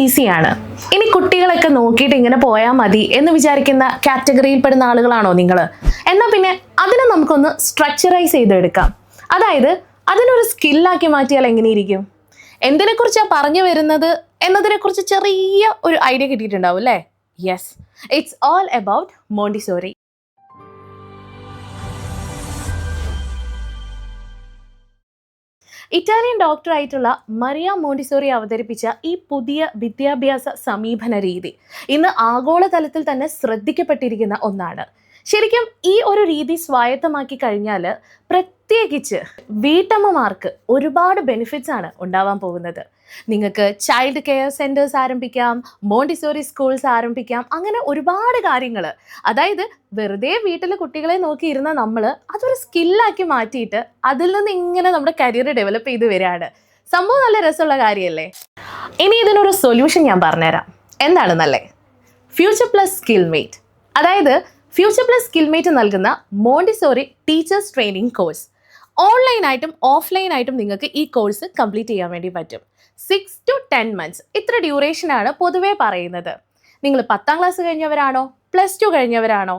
ഈസിയാണ്. ഇനി കുട്ടികളൊക്കെ നോക്കിയിട്ട് ഇങ്ങനെ പോയാൽ മതി എന്ന് വിചാരിക്കുന്ന കാറ്റഗറിയിൽപ്പെടുന്ന ആളുകളാണോ നിങ്ങൾ എന്നാൽ പിന്നെ അതിനെ നമുക്കൊന്ന് സ്ട്രക്ചറൈസ് ചെയ്തെടുക്കാം. അതായത് അതിനൊരു സ്കില്ലാക്കി മാറ്റിയാൽ എങ്ങനെയിരിക്കും? എന്തിനെക്കുറിച്ചാണ് പറഞ്ഞു വരുന്നത് എന്നതിനെക്കുറിച്ച് ചെറിയ ഒരു ഐഡിയ കിട്ടിയിട്ടുണ്ടാവും അല്ലേ? Yes it's all about Montessori Italian ഡോക്ടറായിട്ടുള്ള Maria Montessori അവതരിപ്പിച്ച ഈ പുതിയ വിദ്യാഭ്യാസ സമീപന രീതി ഇന്ന് ആഗോളതലത്തിൽ തന്നെ ശ്രദ്ധിക്കപ്പെട്ടിരിക്കുന്ന ഒന്നാണ്. ശരിക്കും ഈ ഒരു രീതി സ്വായത്തമാക്കി കഴിഞ്ഞാൽ പ്രത്യേകിച്ച് വീട്ടമ്മമാർക്ക് ഒരുപാട് ബെനിഫിറ്റ്സ് ആണ് ഉണ്ടാവാൻ പോകുന്നത്. നിങ്ങൾക്ക് ചൈൽഡ് കെയർ സെന്റേഴ്സ് ആരംഭിക്കാം മോണ്ടിസോറി സ്കൂൾസ് ആരംഭിക്കാം അങ്ങനെ ഒരുപാട് കാര്യങ്ങൾ അതായത് വെറുതെ വീട്ടിൽ കുട്ടികളെ നോക്കിയിരുന്ന നമ്മൾ അതൊരു സ്കില്ലാക്കി മാറ്റിയിട്ട് അതിൽ നിന്ന് ഇങ്ങനെ നമ്മുടെ കരിയർ ഡെവലപ്പ് ചെയ്ത് വരികയാണ്. സംഭവം നല്ല രസമുള്ള കാര്യമല്ലേ? ഇനി ഇതിനൊരു സൊല്യൂഷൻ ഞാൻ പറഞ്ഞുതരാം. എന്താണ് നല്ലേ? ഫ്യൂച്ചർ പ്ലസ് സ്കിൽ മേറ്റ് അതായത് ഫ്യൂച്ചർ പ്ലസ് സ്കിൽ മേറ്റ് നൽകുന്ന മോണ്ടിസോറി ടീച്ചേഴ്സ് ട്രെയിനിങ് കോഴ്സ് ഓൺലൈനായിട്ടും ഓഫ്ലൈനായിട്ടും നിങ്ങൾക്ക് ഈ കോഴ്സ് കംപ്ലീറ്റ് ചെയ്യാൻ വേണ്ടി പറ്റും. സിക്സ് ടു ടെൻ മന്ത്സ് ഇത്ര ഡ്യൂറേഷനാണ് പൊതുവേ പറയുന്നത്. നിങ്ങൾ പത്താം ക്ലാസ് കഴിഞ്ഞവരാണോ? പ്ലസ് ടു കഴിഞ്ഞവരാണോ?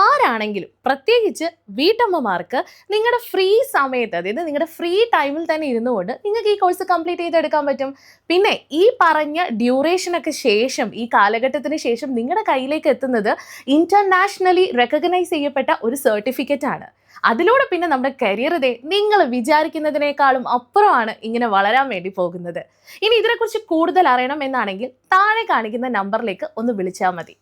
ആരാണെങ്കിലും പ്രത്യേകിച്ച് വീട്ടമ്മമാർക്ക് നിങ്ങളുടെ ഫ്രീ സമയത്ത് അതായത് നിങ്ങളുടെ ഫ്രീ ടൈമിൽ തന്നെ ഇരുന്നുകൊണ്ട് നിങ്ങൾക്ക് ഈ കോഴ്സ് കംപ്ലീറ്റ് ചെയ്തെടുക്കാൻ പറ്റും. പിന്നെ ഈ പറഞ്ഞ ഡ്യൂറേഷനൊക്കെ ശേഷം ഈ കാലഘട്ടത്തിന് ശേഷം നിങ്ങളുടെ കയ്യിലേക്ക് എത്തുന്നത് ഇന്റർനാഷണലി റെക്കഗ്നൈസ് ചെയ്യപ്പെട്ട ഒരു സർട്ടിഫിക്കറ്റ് ആണ്. അതിലൂടെ പിന്നെ നമ്മുടെ കരിയർ ഇതേ നിങ്ങൾ വിചാരിക്കുന്നതിനേക്കാളും അപ്പുറമാണ് ഇങ്ങനെ വളരാൻ വേണ്ടി പോകുന്നത്. ഇനി ഇതിനെക്കുറിച്ച് കൂടുതൽ അറിയണം എന്നാണെങ്കിൽ താഴെ കാണിക്കുന്ന നമ്പറിലേക്ക് ഒന്ന് വിളിച്ചാൽ മതി.